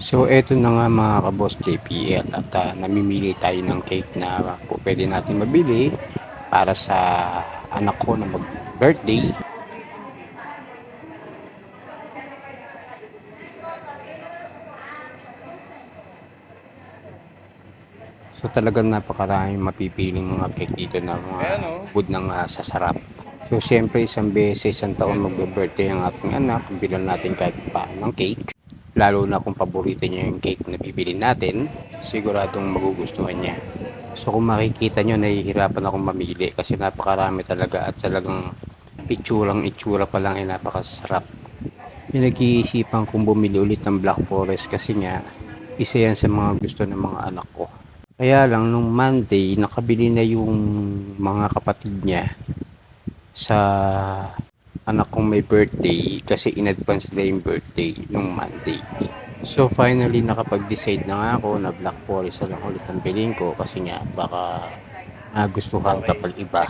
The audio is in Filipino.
So eto na nga mga kaboss JPL at ah, namimili tayo ng cake na po pwede natin mabili para sa anak ko na mag-birthday. So talagang napakaraming mapipiling mga cake dito na mga oh. food ng ah, sasarap. So siyempre isang beses, isang taon magbe-birthday ang ating anak, bilan natin kahit paano ng cake. Lalo na kung paborito niya yung cake na bibili natin, siguradong magugustuhan niya. So kung makikita nyo, nahihirapan akong mamili kasi napakarami talaga at talagang itsurang itsura pa lang ay napakasarap. Pinag-iisipan kong bumili ulit ng Black Forest kasi nga isa yan sa mga gusto ng mga anak ko. Kaya lang nung Monday, nakabili na yung mga kapatid niya sa anak kong may birthday kasi in advance na yung birthday nung Monday. So finally nakapag-decide na nga ako na Black Forest na lang ulit ang bilhin ko kasi nga baka nagustuhan kapag iba.